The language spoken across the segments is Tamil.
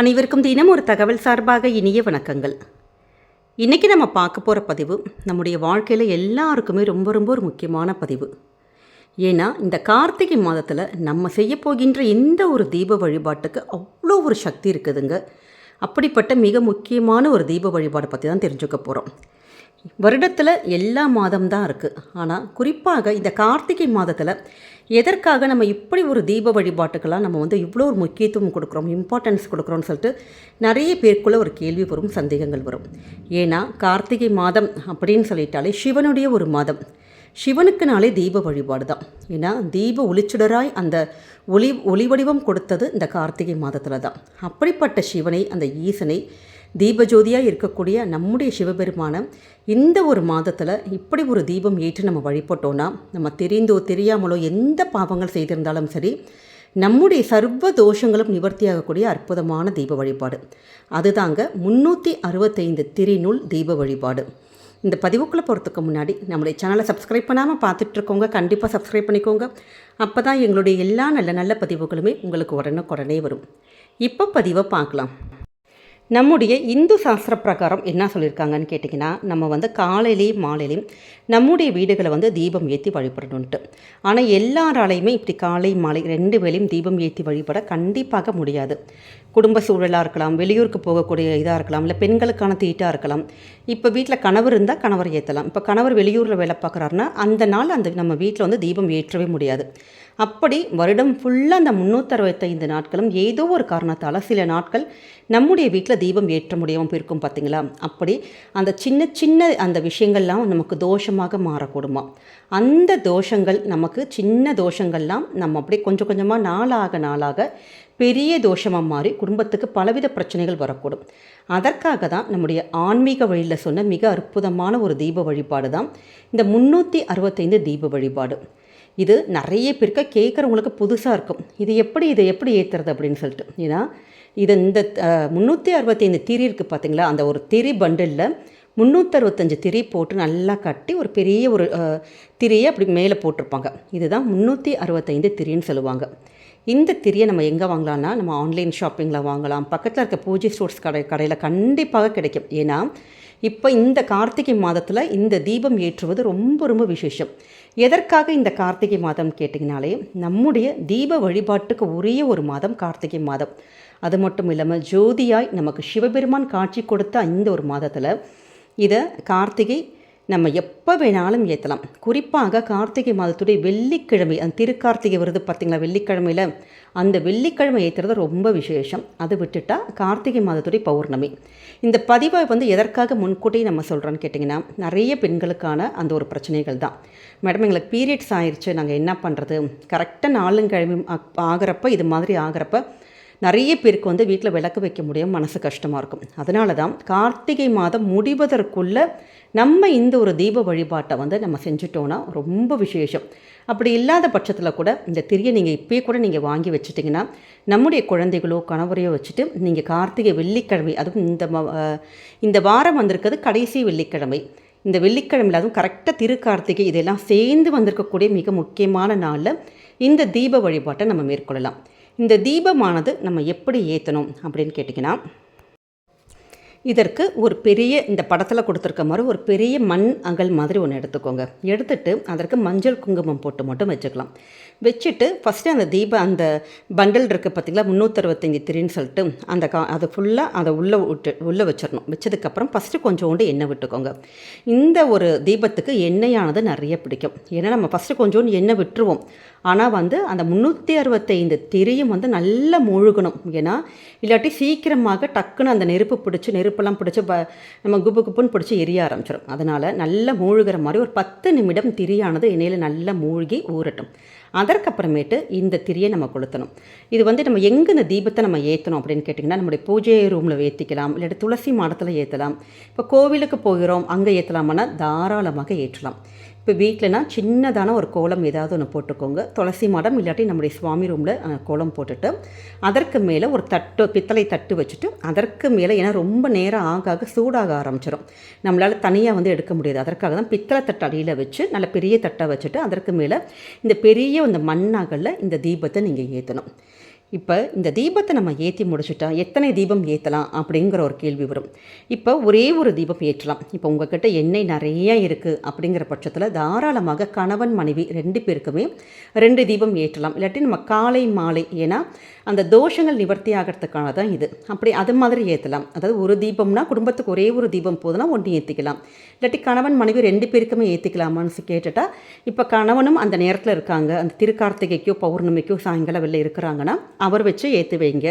அனைவருக்கும் தினம் ஒரு தகவல் சார்பாக இனிய வணக்கங்கள். இன்றைக்கி நம்ம பார்க்க போகிற பதிவு நம்முடைய வாழ்க்கையில் எல்லாருக்குமே ரொம்ப ரொம்ப ஒரு முக்கியமான பதிவு. ஏன்னா இந்த கார்த்திகை மாதத்தில் நம்ம செய்ய போகின்ற எந்த ஒரு தீப வழிபாட்டுக்கு அவ்வளோ ஒரு சக்தி இருக்குதுங்க. அப்படிப்பட்ட மிக முக்கியமான ஒரு தீப வழிபாடு பற்றி தான் தெரிஞ்சுக்க போகிறோம் வருடத்தில் எல்லா மாதம் தான் இருக்குது ஆனால் குறிப்பாக இந்த கார்த்திகை மாதத்தில் எதற்காக நம்ம இப்படி ஒரு தீப வழிபாட்டுக்கெல்லாம் நம்ம வந்து இவ்வளோ ஒரு முக்கியத்துவம் கொடுக்குறோம் இம்பார்ட்டன்ஸ் கொடுக்குறோம்னு சொல்லிட்டு நிறைய பேருக்குள்ள ஒரு கேள்வி வரும் சந்தேகங்கள் வரும். ஏன்னா கார்த்திகை மாதம் அப்படின்னு சொல்லிட்டாலே சிவனுடைய ஒரு மாதம். சிவனுக்குனாலே தீப வழிபாடு தான் ஏன்னா தீப ஒளிச்சுடராய் அந்த ஒளி ஒளி வடிவம் கொடுத்தது இந்த கார்த்திகை மாதத்தில் தான் அப்படிப்பட்ட சிவனை அந்த ஈசனை தீபஜோதியாக இருக்கக்கூடிய நம்முடைய சிவபெருமானம் இந்த ஒரு மாதத்தில் இப்படி ஒரு தீபம் ஏற்றி நம்ம வழிபட்டோன்னா நம்ம தெரிந்தோ தெரியாமலோ எந்த பாவங்கள் செய்திருந்தாலும் சரி நம்முடைய சர்வ தோஷங்களும் நிவர்த்தியாகக்கூடிய அற்புதமான தீப வழிபாடு. அதுதாங்க முன்னூற்றி அறுபத்தைந்து திரிநூல் தீப வழிபாடு. இந்த பதிவுக்குள்ளே போகிறதுக்கு முன்னாடி நம்முடைய சேனலை சப்ஸ்கிரைப் பண்ணாமல் பார்த்துட்ருக்கோங்க கண்டிப்பாக சப்ஸ்கிரைப் பண்ணிக்கோங்க. அப்போ தான் எங்களுடைய எல்லா நல்ல நல்ல பதிவுகளுமே உங்களுக்கு உடனுக்குடனே வரும். இப்போ பதிவை பார்க்கலாம். நம்முடைய இந்து சாஸ்திர பிரகாரம் என்ன சொல்லியிருக்காங்கன்னு கேட்டிங்கன்னா நம்ம வந்து காலையிலையும் மாலையிலையும் நம்முடைய வீடுகளை வந்து தீபம் ஏற்றி வழிபடணுன்ட்டு. ஆனால் எல்லாராலையுமே இப்படி காலை மாலை ரெண்டு வேளையும் தீபம் ஏற்றி வழிபட கண்டிப்பாக முடியாது. குடும்ப சூழலாக இருக்கலாம் வெளியூருக்கு போகக்கூடிய இதாக இருக்கலாம் இல்லை பெண்களுக்கான தீட்டாக இருக்கலாம். இப்போ வீட்டில் கணவர் இருந்தால் கணவர் ஏற்றலாம் இப்போ கணவர் வெளியூரில் வேலை பார்க்குறாருன்னா அந்த நாள் அந்த நம்ம வீட்டில் வந்து தீபம் ஏற்றவே முடியாது. அப்படி வருடம் ஃபுல்லாக அந்த முந்நூற்றறுபத்தைந்து நாட்களும் ஏதோ ஒரு காரணத்தால் சில நாட்கள் நம்முடைய வீட்டில் தீபம் ஏற்ற முடியாமல் போயிருக்கும் பார்த்திங்களா அப்படி அந்த சின்ன சின்ன அந்த விஷயங்கள்லாம் நமக்கு தோஷமாக மாறக்கூடுமா? அந்த தோஷங்கள் நமக்கு சின்ன தோஷங்கள்லாம் நம்ம அப்படியே கொஞ்சம் கொஞ்சமாக நாளாக நாளாக பெரிய தோஷமாக மாறி குடும்பத்துக்கு பலவித பிரச்சனைகள் வரக்கூடும். அதற்காக தான் நம்முடைய ஆன்மீக வழியில் சொன்ன மிக அற்புதமான ஒரு தீப வழிபாடு தான் இந்த முந்நூற்றி அறுபத்தைந்து தீப வழிபாடு. இது நிறைய பேருக்கு கேட்குறவங்களுக்கு புதுசாக இருக்கும். இது எப்படி இதை எப்படி ஏற்றுறது அப்படின்னு சொல்லிட்டு. ஏன்னா இது இந்த முந்நூற்றி அறுபத்தைந்து திரி இருக்குது பார்த்தீங்களா அந்த ஒரு திரி பண்டிலில் முந்நூற்றறுபத்தஞ்சு திரி போட்டு நல்லா கட்டி ஒரு பெரிய ஒரு திரியை அப்படி மேலே போட்டிருப்பாங்க. இதுதான் முந்நூற்றி அறுபத்தைந்து திரின்னு சொல்லுவாங்க. இந்த திரியை நம்ம எங்கே வாங்கலாம்னா நம்ம ஆன்லைன் ஷாப்பிங்கில் வாங்கலாம். பக்கத்தில் இருக்க பூஜை ஸ்டோர்ஸ் கடை கடையில் கண்டிப்பாக கிடைக்கும். ஏன்னா இப்போ இந்த கார்த்திகை மாதத்தில் இந்த தீபம் ஏற்றுவது ரொம்ப ரொம்ப விசேஷம். எதற்காக இந்த கார்த்திகை மாதம் கேட்டிங்கனாலே நம்முடைய தீப வழிபாட்டுக்கு உரிய ஒரு மாதம் கார்த்திகை மாதம். அது மட்டும் இல்லாமல் ஜோதியாய் நமக்கு சிவபெருமான் காட்சி கொடுத்த இந்த ஒரு மாதத்தில் இதை கார்த்திகை நம்ம எப்போ வேணாலும் ஏற்றலாம் குறிப்பாக கார்த்திகை மாதத்துடைய வெள்ளிக்கிழமை அந்த திருக்கார்த்திகை வருது பார்த்திங்களா வெள்ளிக்கிழமையில்? அந்த வெள்ளிக்கிழமை ஏற்றுறது ரொம்ப விசேஷம். அது விட்டுட்டா கார்த்திகை மாதத்துடைய பௌர்ணமி. இந்த பதிவை வந்து எதற்காக முன்கூட்டியே நம்ம சொல்கிறோன்னு கேட்டிங்கன்னா நிறைய பெண்களுக்கான அந்த ஒரு பிரச்சனைகள் தான். மேடம் எங்களுக்கு பீரியட்ஸ் ஆயிடுச்சு நாங்கள் என்ன பண்ணுறது கரெக்டாக நாளுங்கிழமை ஆகிறப்ப இது மாதிரி ஆகிறப்ப நிறைய பேருக்கு வந்து வீட்டில் விளக்கு வைக்க முடியும் மனசு கஷ்டமாக இருக்கும். அதனால தான் கார்த்திகை மாதம் முடிவதற்குள்ளே நம்ம இந்த ஒரு தீப வழிபாட்டை வந்து நம்ம செஞ்சுட்டோன்னா ரொம்ப விசேஷம். அப்படி இல்லாத பட்சத்தில் கூட இந்த திரியை நீங்கள் இப்போயே கூட நீங்கள் வாங்கி வச்சுட்டிங்கன்னா நம்முடைய குழந்தைகளோ கணவரையோ வச்சுட்டு நீங்கள் கார்த்திகை வெள்ளிக்கிழமை அதுவும் இந்த இந்த வாரம் வந்திருக்கிறது கடைசி வெள்ளிக்கிழமை. இந்த வெள்ளிக்கிழமையில் அதுவும் கரெக்டாக திருக்கார்த்திகை இதெல்லாம் சேர்ந்து வந்திருக்கக்கூடிய மிக முக்கியமான நாளில் இந்த தீப வழிபாட்டை நம்ம மேற்கொள்ளலாம். இந்த தீபமானது நம்ம எப்படி ஏற்றணும் அப்படின்னு கேட்டிங்கன்னா இதற்கு ஒரு பெரிய இந்த படத்தில் கொடுத்துருக்க மாதிரி ஒரு பெரிய மண் அகல் மாதிரி ஒன்று எடுத்துக்கோங்க. எடுத்துட்டு அதற்கு மஞ்சள் குங்குமம் போட்டு மட்டும் வச்சுக்கலாம். வச்சுட்டு ஃபஸ்ட்டு அந்த தீப அந்த பண்டல் இருக்குது பார்த்திங்களா முந்நூற்றறுபத்தஞ்சி திரின்னு சொல்லிட்டு அந்த கா அதை ஃபுல்லாக அதை உள்ளே விட்டு உள்ளே வச்சிடணும். வச்சதுக்கப்புறம் ஃபஸ்ட்டு கொஞ்சோண்டு எண்ணெய் விட்டுக்கோங்க. இந்த ஒரு தீபத்துக்கு எண்ணெயானது நிறைய பிடிக்கும். ஏன்னா நம்ம ஃபஸ்ட்டு கொஞ்சோண்டு எண்ணெய் விட்டுருவோம். ஆனால் வந்து அந்த முந்நூற்றி அறுபத்தைந்து திரியும் வந்து நல்லா மூழ்கணும். ஏன்னா இல்லாட்டி சீக்கிரமாக டக்குன்னு அந்த நெருப்பு பிடிச்சி நெருப்பு நெருப்பெல்லாம் பிடிச்சி ப நம்ம குப்பு குப்புன்னு பிடிச்சி எரிய ஆரம்பிச்சிடும் அதனால் நல்லா மூழ்கிற மாதிரி ஒரு பத்து நிமிடம் திரியானது எண்ணெயில் நல்லா மூழ்கி ஊறட்டும். அதற்கப்புறமேட்டு இந்த திரியை நம்ம கொளுத்தணும். இது வந்து நம்ம எங்கே இந்த தீபத்தை நம்ம ஏற்றணும் அப்படின்னு கேட்டிங்கன்னா நம்முடைய பூஜை ரூமில் ஏற்றிக்கலாம் இல்லாட்டி துளசி மாடத்தில் ஏற்றலாம் இப்போ கோவிலுக்கு போகிறோம் அங்கே ஏற்றலாமான்னா தாராளமாக ஏற்றலாம். இப்போ வீட்டிலனா சின்னதான ஒரு கோலம் ஏதாவது ஒன்று போட்டுக்கோங்க. துளசி மாடம் இல்லாட்டி நம்முடைய சுவாமி ரூமில் கோலம் போட்டுட்டு அதற்கு மேலே ஒரு தட்டு பித்தளை தட்டு வச்சுட்டு அதற்கு மேலே ஏன்னா ரொம்ப நேரம் ஆக ஆக சூடாக ஆரம்பிச்சிடும் நம்மளால் தனியாக வந்து எடுக்க முடியாது. அதற்காக தான் பித்தளை தட்டு அடியில் வச்சு நல்ல பெரிய தட்டை வச்சுட்டு அதற்கு மேலே இந்த பெரிய இந்த மண்ணாகல இந்த தீபத்தை நீங்கள் ஏற்றணும் இப்போ இந்த தீபத்தை நம்ம ஏற்றி முடிச்சுட்டா எத்தனை தீபம் ஏற்றலாம் அப்படிங்கிற ஒரு கேள்வி வரும். இப்போ ஒரே ஒரு தீபம் ஏற்றலாம். இப்போ உங்ககிட்ட எண்ணெய் நிறையா இருக்குது அப்படிங்கிற பட்சத்தில் தாராளமாக கணவன் மனைவி ரெண்டு பேருக்குமே ரெண்டு தீபம் ஏற்றலாம். இல்லாட்டி நம்ம காலை மாலை ஏன்னா அந்த தோஷங்கள் நிவர்த்தி ஆகிறதுக்கான தான் இது. அப்படி அது மாதிரி ஏற்றலாம் அதாவது ஒரு தீபம்னா குடும்பத்துக்கு ஒரே ஒரு தீபம் போதுனா ஒன்று ஏற்றிக்கலாம் இல்லாட்டி கணவன் மனைவி ரெண்டு பேருக்குமே ஏற்றிக்கலாமான்னு கேட்டுட்டா இப்போ கணவனும் அந்த நேரத்தில் இருக்காங்க. அந்த திருக்கார்த்திகைக்கோ பௌர்ணமிக்கோ சாயங்காலம் வெளில இருக்கிறாங்கன்னா அவர் வச்சு ஏற்றி வைங்க.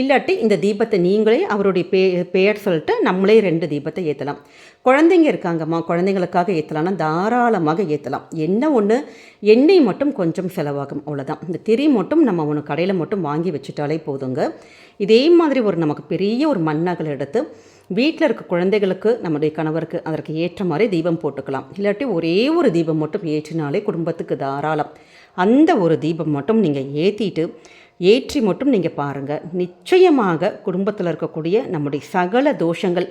இல்லாட்டி இந்த தீபத்தை நீங்களே அவருடைய பே பெயர் சொல்லிட்டு நம்மளே ரெண்டு தீபத்தை ஏற்றலாம் குழந்தைங்க இருக்காங்கம்மா குழந்தைங்களுக்காக ஏற்றலாம்னா தாராளமாக ஏற்றலாம் என்ன ஒன்று எண்ணெய் மட்டும் கொஞ்சம் செலவாகும் அவ்வளோதான் இந்த திரி மட்டும் நம்ம ஒன்று கடையில் மட்டும் வாங்கி வச்சுட்டாலே போதுங்க. இதே மாதிரி ஒரு நமக்கு பெரிய ஒரு மண்ணகல் எடுத்து வீட்டில் இருக்க குழந்தைகளுக்கு நம்முடைய கணவருக்கு அதற்கு ஏற்ற மாதிரி தீபம் போட்டுக்கலாம். இல்லாட்டி ஒரே ஒரு தீபம் மட்டும் ஏற்றினாலே குடும்பத்துக்கு தாராளம். அந்த ஒரு தீபம் மட்டும் நீங்கள் ஏற்றிட்டு ஏற்றி மட்டும் நீங்கள் பாருங்கள் நிச்சயமாக குடும்பத்தில் இருக்கக்கூடிய நம்முடைய சகல தோஷங்கள்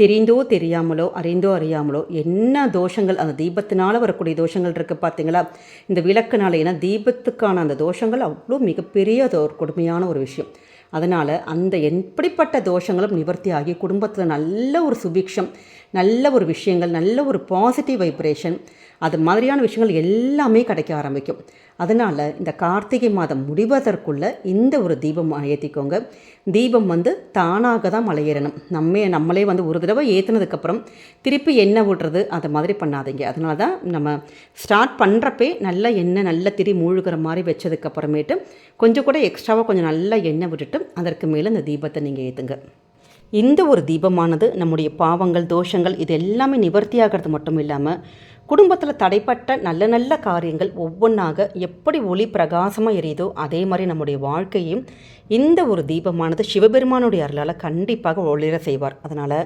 தெரிந்தோ தெரியாமலோ அறிந்தோ அறியாமலோ என்ன தோஷங்கள் அந்த தீபத்தினால் வரக்கூடிய தோஷங்கள் இருக்குது பார்த்தீங்களா இந்த விளக்குனால ஏன்னா தீபத்துக்கான அந்த தோஷங்கள் அவ்வளோ மிகப்பெரிய ஒரு கொடுமையான ஒரு விஷயம். அதனால் அந்த எப்படிப்பட்ட தோஷங்களும் நிவர்த்தி ஆகி குடும்பத்தில் நல்ல ஒரு சுபிக்ஷம் நல்ல ஒரு விஷயங்கள் நல்ல ஒரு பாசிட்டிவ் வைப்ரேஷன் அது மாதிரியான விஷயங்கள் எல்லாமே கிடைக்க ஆரம்பிக்கும். அதனால் இந்த கார்த்திகை மாதம் முடிவதற்குள்ளே இந்த ஒரு தீபம் ஏற்றிக்கோங்க தீபம் வந்து தானாக தான் மலையேறணும். நம்ம நம்மளே வந்து ஒரு தடவை ஏற்றினதுக்கப்புறம் திருப்பி எண்ணெய் விடுறது அதை மாதிரி பண்ணாதீங்க. அதனால தான் நம்ம ஸ்டார்ட் பண்ணுறப்பே நல்லா எண்ணெய் நல்ல திரி மூழ்கிற மாதிரி வச்சதுக்கப்புறமேட்டு கொஞ்சம் கூட எக்ஸ்ட்ராவாக கொஞ்சம் நல்லா எண்ணெய் விட்டுட்டு அதற்கு மேலே இந்த தீபத்தை நீங்கள் ஏற்றுங்க இந்த ஒரு தீபமானது நம்முடைய பாவங்கள் தோஷங்கள் இது எல்லாமே நிவர்த்தியாகிறது மட்டும் இல்லாமல் குடும்பத்தில் தடைப்பட்ட நல்ல நல்ல காரியங்கள் ஒவ்வொன்றாக எப்படி ஒளி பிரகாசமாக எரியுதோ அதே மாதிரி நம்முடைய வாழ்க்கையும் இந்த ஒரு தீபமானது சிவபெருமானுடைய அருளால் கண்டிப்பாக ஒளிர செய்வார். அதனால்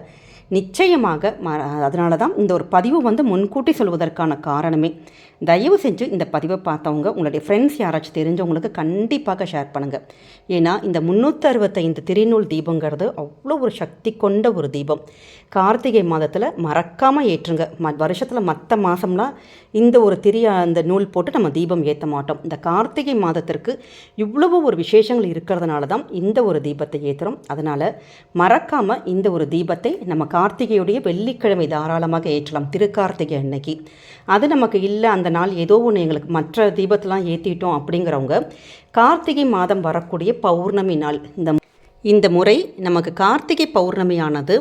நிச்சயமாக ம அதனால தான் இந்த ஒரு பதிவு வந்து முன்கூட்டி சொல்வதற்கான காரணமே. தயவு செஞ்சு இந்த பதிவை பார்த்தவங்க உங்களுடைய ஃப்ரெண்ட்ஸ் யாராச்சும் தெரிஞ்சவங்களுக்கு கண்டிப்பாக ஷேர் பண்ணுங்கள் ஏன்னா இந்த முந்நூற்றி அறுபத்தைந்து திருநூல் தீபங்கிறது அவ்வளோ ஒரு சக்தி கொண்ட ஒரு தீபம். கார்த்திகை மாதத்தில் மறக்காமல் ஏற்றுங்க. ம வருஷத்தில் மற்ற மாதம்லாம் இந்த ஒரு திரி அந்த நூல் போட்டு நம்ம தீபம் ஏற்ற மாட்டோம். இந்த கார்த்திகை மாதத்திற்கு இவ்வளவு ஒரு விசேஷங்கள் இருக்கிறதுனால தான் இந்த ஒரு தீபத்தை ஏற்றுறோம் அதனால் மறக்காமல் இந்த ஒரு தீபத்தை நம்ம கார்த்திகையுடைய வெள்ளிக்கிழமை தாராளமாக ஏற்றலாம் திருக்கார்த்திகை அன்னைக்கு. அது நமக்கு இல்லை அந்த நாள் ஏதோ ஒன்று எங்களுக்கு மற்ற தீபத்தெலாம் ஏற்றிட்டோம் அப்படிங்கிறவங்க கார்த்திகை மாதம் வரக்கூடிய பௌர்ணமி நாள். இந்த இந்த முறை நமக்கு கார்த்திகை பௌர்ணமியானது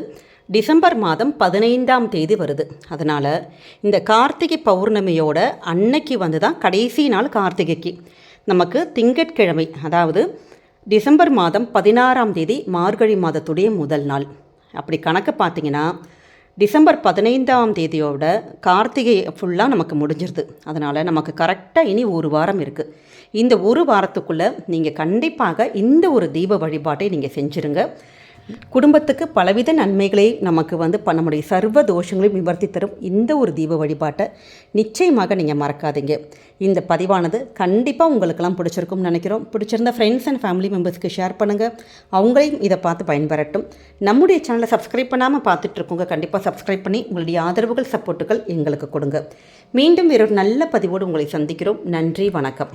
டிசம்பர் மாதம் பதினைந்தாம் தேதி வருது. அதனால் இந்த கார்த்திகை பௌர்ணமியோட அன்னைக்கு வந்து தான் கடைசி நாள் கார்த்திகைக்கு. நமக்கு திங்கட்கிழமை அதாவது டிசம்பர் மாதம் பதினாறாம் தேதி மார்கழி மாதத்துடைய முதல் நாள். அப்படி கணக்கு பார்த்தீங்கன்னா டிசம்பர் பதினைந்தாம் தேதியோட கார்த்திகை ஃபுல்லாக நமக்கு முடிஞ்சிருது. அதனால் நமக்கு கரெக்டாக இனி ஒரு வாரம் இருக்குது இந்த ஒரு வாரத்துக்குள்ளே நீங்கள் கண்டிப்பாக இந்த ஒரு தீப வழிபாட்டை நீங்கள் செஞ்சுருங்க. குடும்பத்துக்கு பலவித நன்மைகளை நமக்கு வந்து நம்முடைய சர்வ தோஷங்களையும் நிவர்த்தி தரும் இந்த ஒரு தீப வழிபாட்டை நிச்சயமாக நீங்கள் மறக்காதீங்க. இந்த பதிவானது கண்டிப்பாக உங்களுக்கெல்லாம் பிடிச்சிருக்கும்னு நினைக்கிறோம். பிடிச்சிருந்த ஃப்ரெண்ட்ஸ் அண்ட் ஃபேமிலி மெம்பர்ஸ்க்கு ஷேர் பண்ணுங்கள் அவங்களையும் இதை பார்த்து பயன்பெறட்டும். நம்முடைய சேனலை சப்ஸ்கிரைப் பண்ணாமல் பார்த்துட்ருக்கோங்க கண்டிப்பாக சப்ஸ்கிரைப் பண்ணி உங்களுடைய ஆதரவுகள் சப்போர்ட்டுகள் எங்களுக்கு கொடுங்க. மீண்டும் வேறொரு நல்ல பதிவோடு உங்களை சந்திக்கிறோம். நன்றி வணக்கம்.